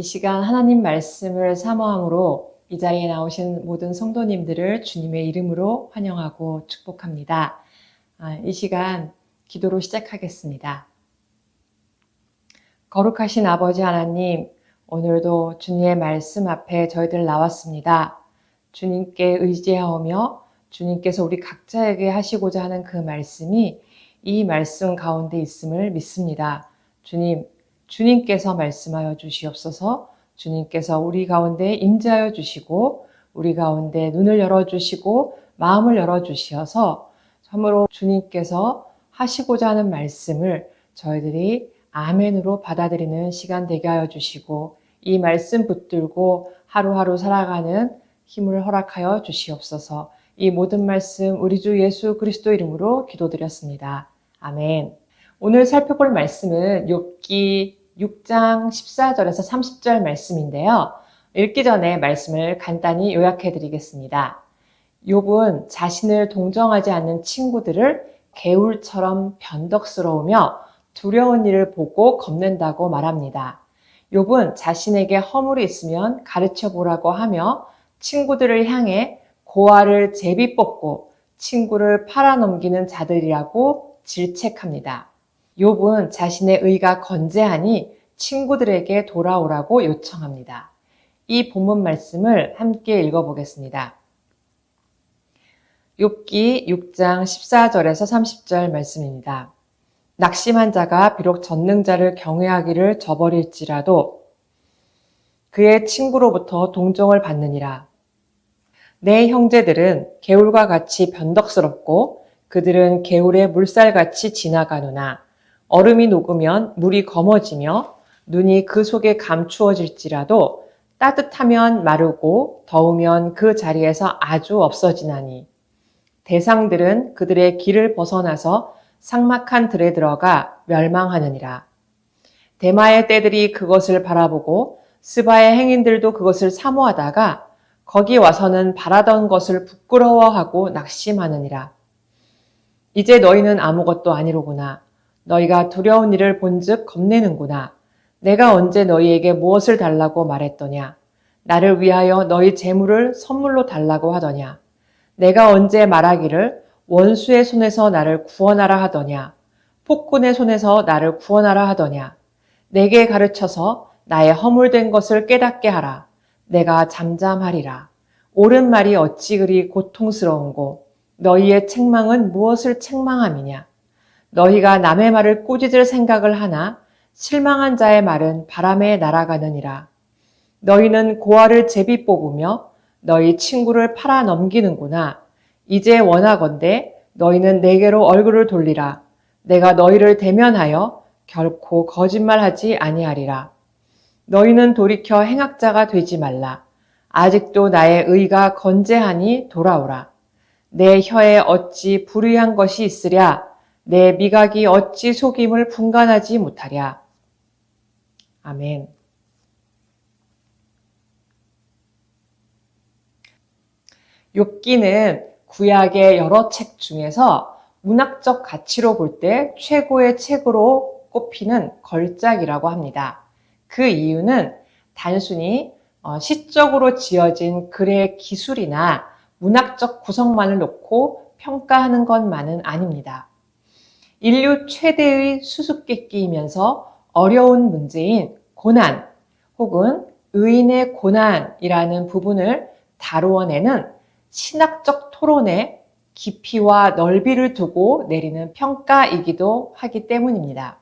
이 시간 하나님 말씀을 사모함으로 이 자리에 나오신 모든 성도님들을 주님의 이름으로 환영하고 축복합니다. 아, 이 시간 기도로 시작하겠습니다. 거룩하신 아버지 하나님, 오늘도 주님의 말씀 앞에 저희들 나왔습니다. 주님께 의지하오며 주님께서 우리 각자에게 하시고자 하는 그 말씀이 이 말씀 가운데 있음을 믿습니다. 주님, 주님께서 말씀하여 주시옵소서 주님께서 우리 가운데 임재하여 주시고 우리 가운데 눈을 열어 주시고 마음을 열어 주시어서 참으로 주님께서 하시고자 하는 말씀을 저희들이 아멘으로 받아들이는 시간 되게 하여 주시고 이 말씀 붙들고 하루하루 살아가는 힘을 허락하여 주시옵소서. 이 모든 말씀 우리 주 예수 그리스도 이름으로 기도드렸습니다. 아멘. 오늘 살펴볼 말씀은 욥기 6장 14절에서 30절 말씀인데요. 읽기 전에 말씀을 간단히 요약해 드리겠습니다. 욥은 자신을 동정하지 않는 친구들을 개울처럼 변덕스러우며 두려운 일을 보고 겁낸다고 말합니다. 욥은 자신에게 허물이 있으면 가르쳐 보라고 하며 친구들을 향해 고아를 제비 뽑고 친구를 팔아넘기는 자들이라고 질책합니다. 욥은 자신의 의가 건재하니 친구들에게 돌아오라고 요청합니다. 이 본문 말씀을 함께 읽어보겠습니다. 욥기 6장 14절에서 30절 말씀입니다. 낙심한 자가 비록 전능자를 경외하기를 저버릴지라도 그의 친구로부터 동정을 받느니라. 내 형제들은 개울과 같이 변덕스럽고 그들은 개울의 물살같이 지나가누나 얼음이 녹으면 물이 검어지며 눈이 그 속에 감추어질지라도 따뜻하면 마르고 더우면 그 자리에서 아주 없어지나니 대상들은 그들의 길을 벗어나서 상막한 들에 들어가 멸망하느니라. 대마의 떼들이 그것을 바라보고 스바의 행인들도 그것을 사모하다가 거기 와서는 바라던 것을 부끄러워하고 낙심하느니라. 이제 너희는 아무것도 아니로구나. 너희가 두려운 일을 본즉 겁내는구나. 내가 언제 너희에게 무엇을 달라고 말했더냐? 나를 위하여 너희 재물을 선물로 달라고 하더냐? 내가 언제 말하기를 원수의 손에서 나를 구원하라 하더냐? 폭군의 손에서 나를 구원하라 하더냐? 내게 가르쳐서 나의 허물된 것을 깨닫게 하라. 내가 잠잠하리라. 옳은 말이 어찌 그리 고통스러운고 너희의 책망은 무엇을 책망함이냐? 너희가 남의 말을 꾸짖을 생각을 하나 실망한 자의 말은 바람에 날아가느니라. 너희는 고아를 제비 뽑으며 너희 친구를 팔아 넘기는구나. 이제 원하건대 너희는 내게로 얼굴을 돌리라. 내가 너희를 대면하여 결코 거짓말하지 아니하리라. 너희는 돌이켜 행악자가 되지 말라. 아직도 나의 의가 건재하니 돌아오라. 내 혀에 어찌 불의한 것이 있으랴. 내 미각이 어찌 속임을 분간하지 못하랴. 아멘. 욥기는 구약의 여러 책 중에서 문학적 가치로 볼 때 최고의 책으로 꼽히는 걸작이라고 합니다. 그 이유는 단순히 어, 시적으로 지어진 글의 기술이나 문학적 구성만을 놓고 평가하는 것만은 아닙니다. 인류 최대의 수수께끼이면서 어려운 문제인 고난 혹은 의인의 고난이라는 부분을 다루어내는 신학적 토론의 깊이와 넓이를 두고 내리는 평가이기도 하기 때문입니다.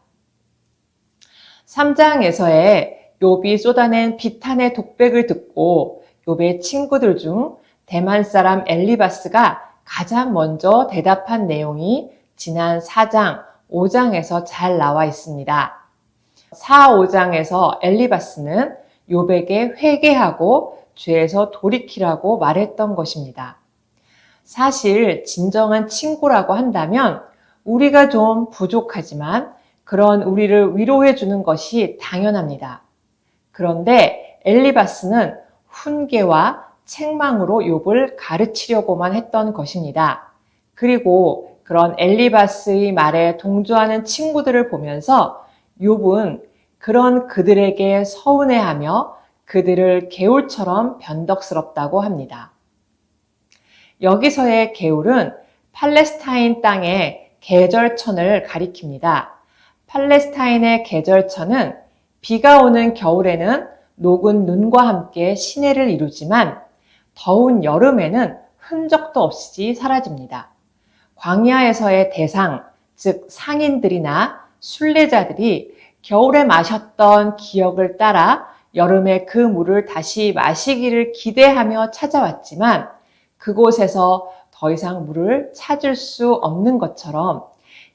3장에서의 욥이 쏟아낸 비탄의 독백을 듣고 욥의 친구들 중 대만 사람 엘리바스가 가장 먼저 대답한 내용이 지난 4장, 5장에서 잘 나와 있습니다. 4, 5장에서 엘리바스는 욥에게 회개하고 죄에서 돌이키라고 말했던 것입니다. 사실 진정한 친구라고 한다면 우리가 좀 부족하지만 그런 우리를 위로해 주는 것이 당연합니다. 그런데 엘리바스는 훈계와 책망으로 욥을 가르치려고만 했던 것입니다. 그리고 그런 엘리바스의 말에 동조하는 친구들을 보면서 욥은 그런 그들에게 서운해하며 그들을 개울처럼 변덕스럽다고 합니다. 여기서의 개울은 팔레스타인 땅의 계절천을 가리킵니다. 팔레스타인의 계절천은 비가 오는 겨울에는 녹은 눈과 함께 시내를 이루지만 더운 여름에는 흔적도 없이 사라집니다. 광야에서의 대상, 즉 상인들이나 순례자들이 겨울에 마셨던 기억을 따라 여름에 그 물을 다시 마시기를 기대하며 찾아왔지만 그곳에서 더 이상 물을 찾을 수 없는 것처럼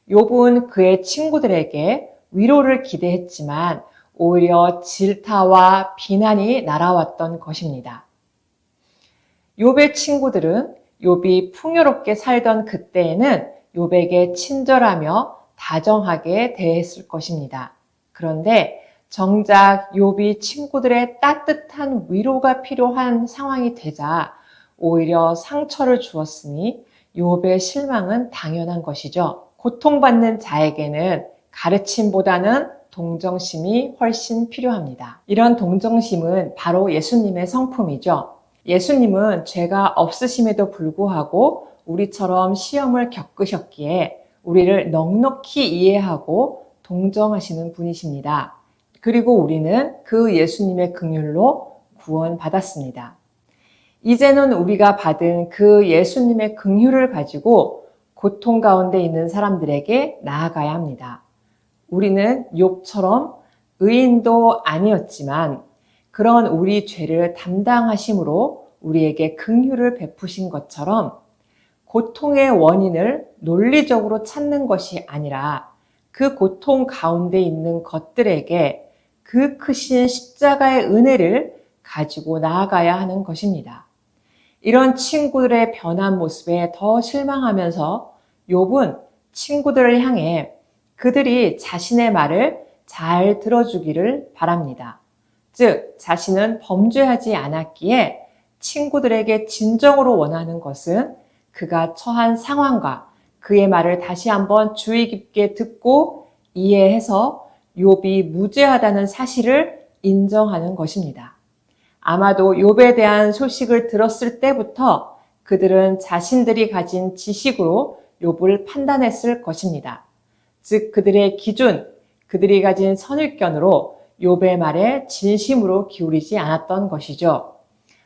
욥은 그의 친구들에게 위로를 기대했지만 오히려 질타와 비난이 날아왔던 것입니다. 욥의 친구들은 욥이 풍요롭게 살던 그때에는 욥에게 친절하며 다정하게 대했을 것입니다. 그런데 정작 욥이 친구들의 따뜻한 위로가 필요한 상황이 되자 오히려 상처를 주었으니 욥의 실망은 당연한 것이죠. 고통받는 자에게는 가르침보다는 동정심이 훨씬 필요합니다. 이런 동정심은 바로 예수님의 성품이죠. 예수님은 죄가 없으심에도 불구하고 우리처럼 시험을 겪으셨기에 우리를 넉넉히 이해하고 동정하시는 분이십니다. 그리고 우리는 그 예수님의 긍휼로 구원받았습니다. 이제는 우리가 받은 그 예수님의 긍휼을 가지고 고통 가운데 있는 사람들에게 나아가야 합니다. 우리는 욥처럼 의인도 아니었지만 그런 우리 죄를 담당하심으로 우리에게 긍휼을 베푸신 것처럼 고통의 원인을 논리적으로 찾는 것이 아니라 그 고통 가운데 있는 것들에게 그 크신 십자가의 은혜를 가지고 나아가야 하는 것입니다. 이런 친구들의 변한 모습에 더 실망하면서 욥은 친구들을 향해 그들이 자신의 말을 잘 들어주기를 바랍니다. 즉, 자신은 범죄하지 않았기에 친구들에게 진정으로 원하는 것은 그가 처한 상황과 그의 말을 다시 한번 주의 깊게 듣고 이해해서 욥이 무죄하다는 사실을 인정하는 것입니다. 아마도 욥에 대한 소식을 들었을 때부터 그들은 자신들이 가진 지식으로 욥을 판단했을 것입니다. 즉 그들의 기준, 그들이 가진 선입견으로 욥의 말에 진심으로 기울이지 않았던 것이죠.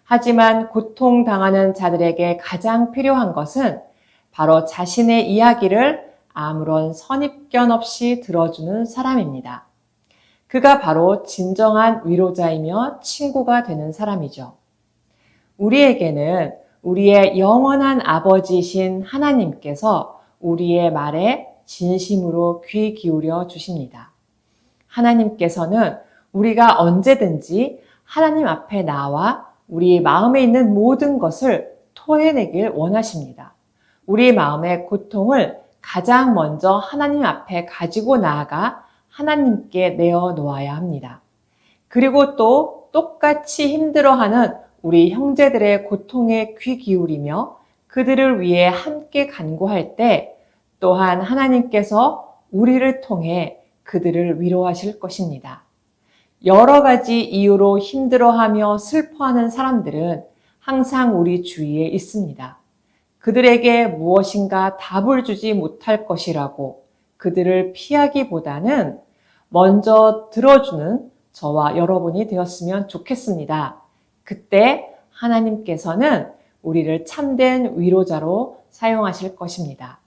하지만 고통당하는 자들에게 가장 필요한 것은 바로 자신의 이야기를 아무런 선입견 없이 들어주는 사람입니다. 그가 바로 진정한 위로자이며 친구가 되는 사람이죠. 우리에게는 우리의 영원한 아버지이신 하나님께서 우리의 말에 진심으로 귀 기울여 주십니다. 하나님께서는 우리가 언제든지 하나님 앞에 나와 우리 마음에 있는 모든 것을 토해내길 원하십니다. 우리 마음의 고통을 가장 먼저 하나님 앞에 가지고 나아가 하나님께 내어 놓아야 합니다. 그리고 또 똑같이 힘들어하는 우리 형제들의 고통에 귀 기울이며 그들을 위해 함께 간구할 때 또한 하나님께서 우리를 통해 그들을 위로하실 것입니다. 여러 가지 이유로 힘들어하며 슬퍼하는 사람들은 항상 우리 주위에 있습니다. 그들에게 무엇인가 답을 주지 못할 것이라고 그들을 피하기보다는 먼저 들어주는 저와 여러분이 되었으면 좋겠습니다. 그때 하나님께서는 우리를 참된 위로자로 사용하실 것입니다.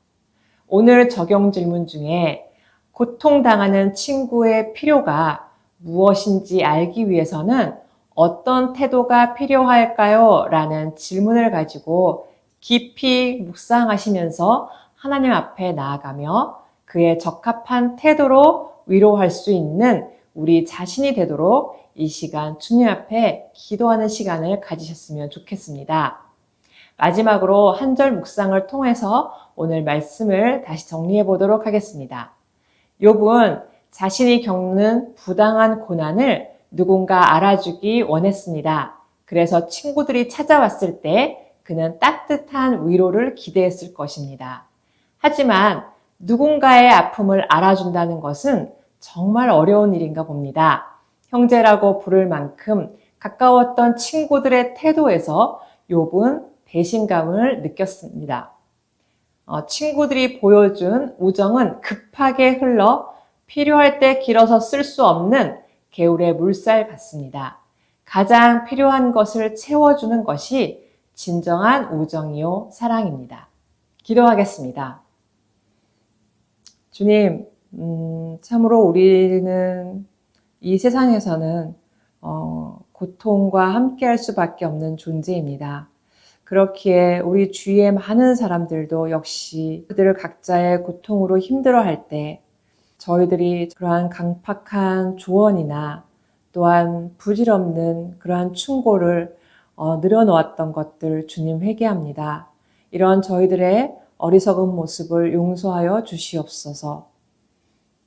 오늘 적용 질문 중에 고통당하는 친구의 필요가 무엇인지 알기 위해서는 어떤 태도가 필요할까요? 라는 질문을 가지고 깊이 묵상하시면서 하나님 앞에 나아가며 그의 적합한 태도로 위로할 수 있는 우리 자신이 되도록 이 시간 주님 앞에 기도하는 시간을 가지셨으면 좋겠습니다. 마지막으로 한 절 묵상을 통해서 오늘 말씀을 다시 정리해 보도록 하겠습니다. 욥은 자신이 겪는 부당한 고난을 누군가 알아주기 원했습니다. 그래서 친구들이 찾아왔을 때 그는 따뜻한 위로를 기대했을 것입니다. 하지만 누군가의 아픔을 알아준다는 것은 정말 어려운 일인가 봅니다. 형제라고 부를 만큼 가까웠던 친구들의 태도에서 욥은 배신감을 느꼈습니다. 어, 친구들이 보여준 우정은 급하게 흘러 필요할 때 길어서 쓸 수 없는 개울의 물살 같습니다. 가장 필요한 것을 채워주는 것이 진정한 우정이요 사랑입니다. 기도하겠습니다. 주님, 음, 참으로 우리는 이 세상에서는 어, 고통과 함께할 수밖에 없는 존재입니다. 그렇기에 우리 주위의 많은 사람들도 역시 그들 각자의 고통으로 힘들어할 때 저희들이 그러한 강팍한 조언이나 또한 부질없는 그러한 충고를 어, 늘어놓았던 것들 주님 회개합니다. 이런 저희들의 어리석은 모습을 용서하여 주시옵소서.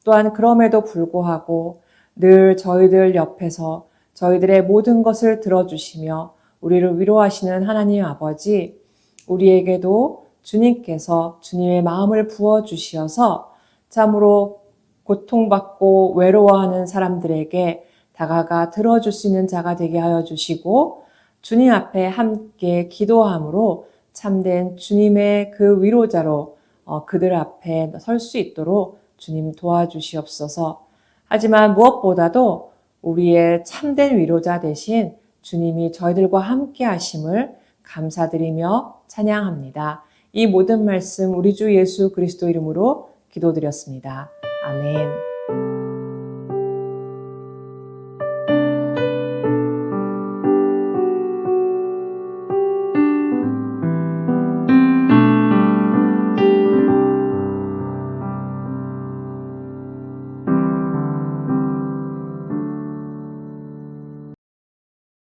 또한 그럼에도 불구하고 늘 저희들 옆에서 저희들의 모든 것을 들어주시며 우리를 위로하시는 하나님 아버지, 우리에게도 주님께서 주님의 마음을 부어주시어서 참으로 고통받고 외로워하는 사람들에게 다가가 들어줄 수 있는 자가 되게 하여 주시고 주님 앞에 함께 기도함으로 참된 주님의 그 위로자로 어, 그들 앞에 설 수 있도록 주님 도와주시옵소서. 하지만 무엇보다도 우리의 참된 위로자 대신 주님이 저희들과 함께 하심을 감사드리며 찬양합니다. 이 모든 말씀 우리 주 예수 그리스도 이름으로 기도드렸습니다. 아멘.